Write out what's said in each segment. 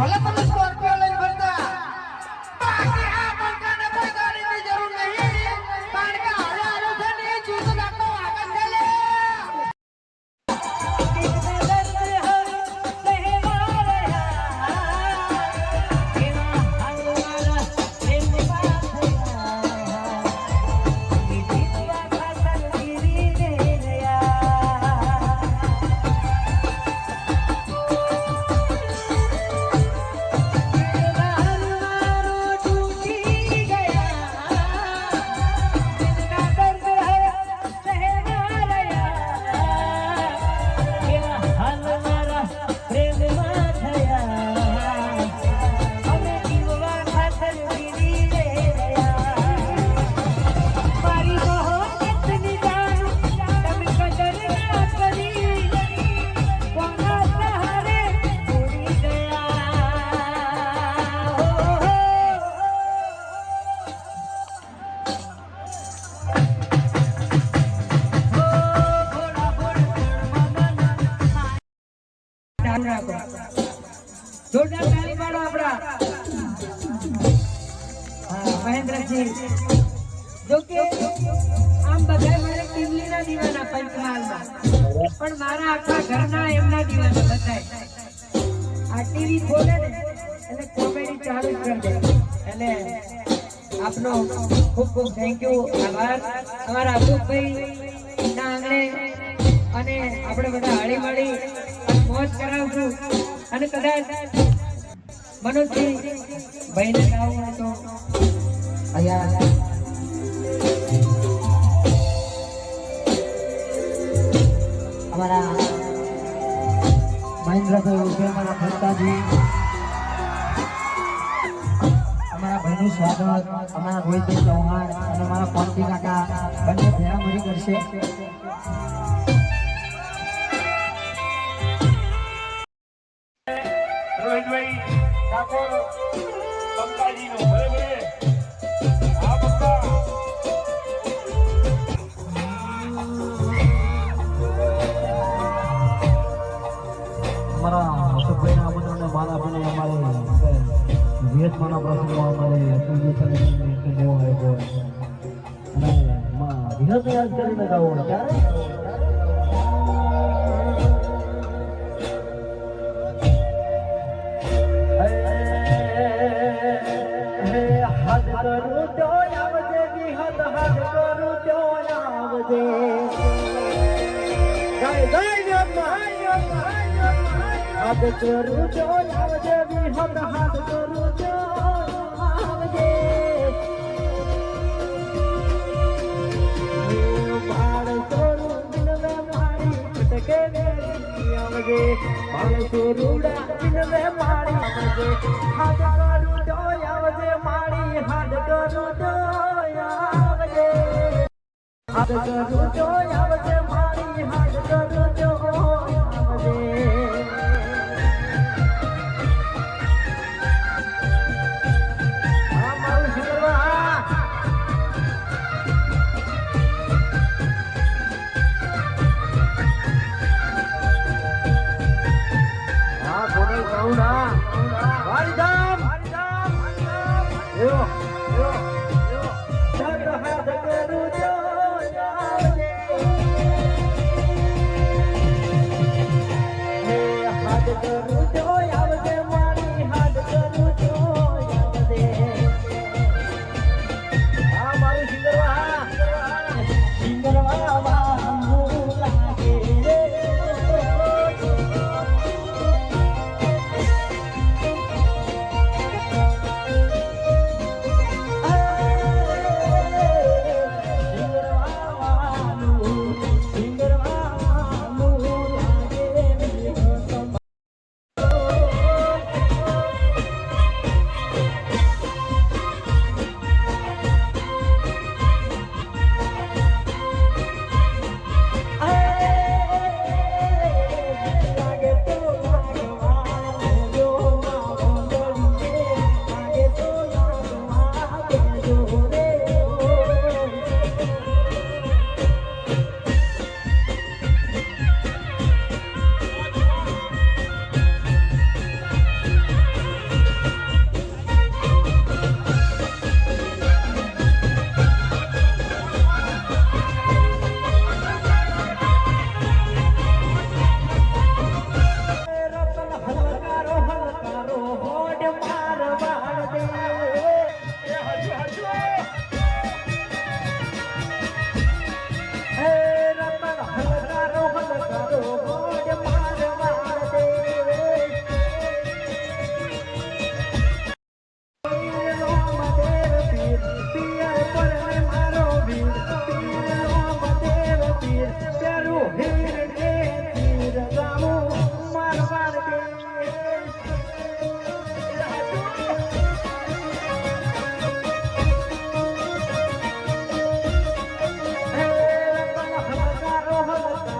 Hola, Mahendra Singh જોકે આમ બધા મારે ટીમલીના દીવાના પંચમહાલમાં. પણ મારા આખા ઘરના એમના દીવાના બધાય આ ટીવી ખોલે ને, એટલે કોમેડી ચાલુ જ કરી દે એટલે આપનો ખૂબ ખૂબ થેન્ક યુ આભાર. અમારા અશોકભાઈ ના આંગણે અને આપણે બધા હળી મળી મોજ કરાવશું. અને કદાચ મનોજભાઈ ભાઈને ગાવું તો અહીંયા અમારા મહેન્દ્રભાઈ ઉર્ફે અમારા ભરતાજી, અમારા ભાઈનું સ્વાગત, અમારા રોહિતભાઈ ચૌહાણ અને અમારા કોન્ટી કાકા બંને ભેળા મળી કરશે. વિયતમાના પ્રસંગમાં અમારે સંગીત દેવો આવ્યો અને એમાં વિહત યાદ કરીને ગાવો ત્યારે? હાથ કરું તો આવજે વિહત હાથ કરું બાળ સોરુડા દિનવે મારી આવજે હાથ કરું તો આવજે, મારી હાથ કરું તો આવજે હાથ કરું તો આવજે તો આવજે. Yeah.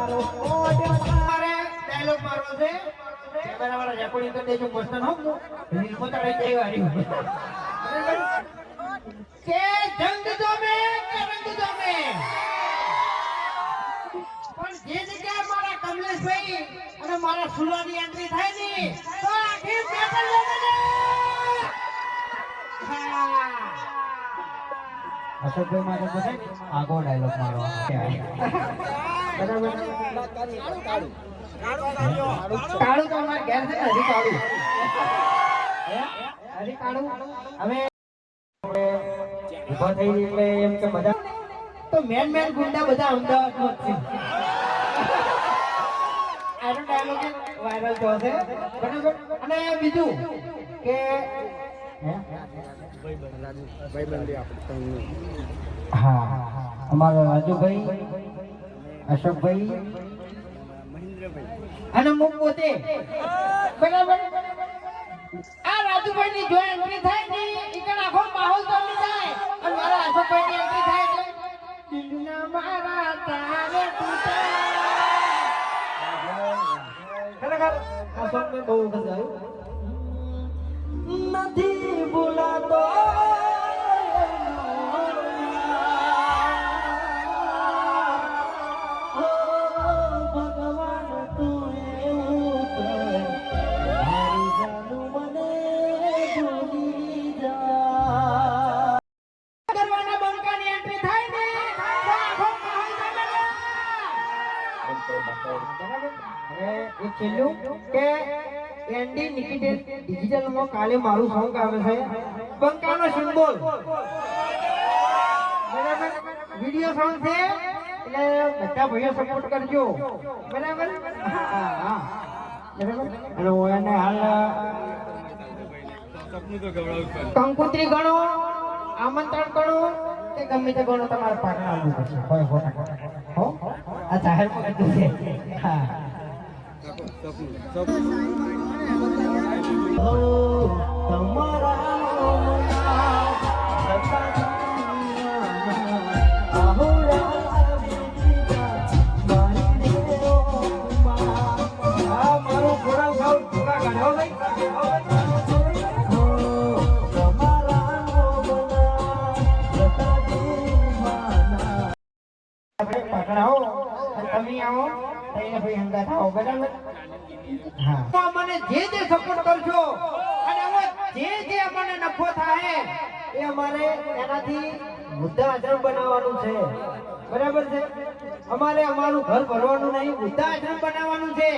મારે ડાયલોગ મારવો છે. કેમેરા વાળા કે જંગ જો કે રંગ જો મે પણ અને મારા સુરાની એન્ટ્રી થાય ને અશોકભાઈ માટે આગો ડાયલોગ મારવાનો બરાબર. કાળું તો અમારે ઘેર છે ને હરી કાળું. હે? કાળું? હવે ઊભા થઈ એટલે એમ કે બધા તો મેન મેન ગુંડા બધા અમદાવાદમાં જ છે. આનો ડાયલોગ વાયરલ થયો છે. બરાબર? અને બીજું કે હા. અમારા રાજુભાઈ અશોકભાઈ? અને હું પોતે? બરાબર. આ રાજુભાઈ ની જો એન્ટ્રી થાય ને ઈકડ આખો માહોલ બની જાય. અને મારા અશોકભાઈ ની એન્ટ્રી થાય છે દિલના મારા તારે તૂટે. ખરેખર સોંગ બહુ વખત ગાયું નથી હવે છેલ્લું કે એન્ડી ડિજિટલમાં કાલે મારું સોંગ આવે છે બંકાનો સિમ્બોલ વિડિયો સોંગ છે એટલે બધા ભાઈઓ સપોર્ટ કરજો એને હાલ કંકુત્રી ગણો આમંત્રણ ગણો કે ગમે તે ગણો તમારે પાટણ આવવું પડશે આ જાહેર કીધું છે હા. આપણે એને ભાઈ હંગાત આવો બરાબર હા. મને જે જે સપોર્ટ કરશો અને અમે જે જે આપણને નફો થાય એ અમારે એનાથી વૃદ્ધા આશ્રમ બનાવવાનું છે. બરાબર છે? અમારે અમારું ઘર ભરવાનું નહીં વૃદ્ધા આશ્રમ બનાવવાનું છે.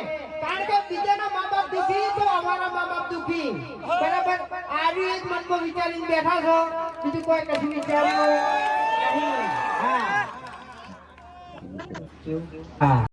કારણ કે બીજાના મા બાપ દુખી તો અમારા મા બાપ દુખી. બરાબર? આવી એક મનમાં વિચારીને બેઠા છો. બીજું કોઈ કશું વિચારવું નહીં. હા. હા.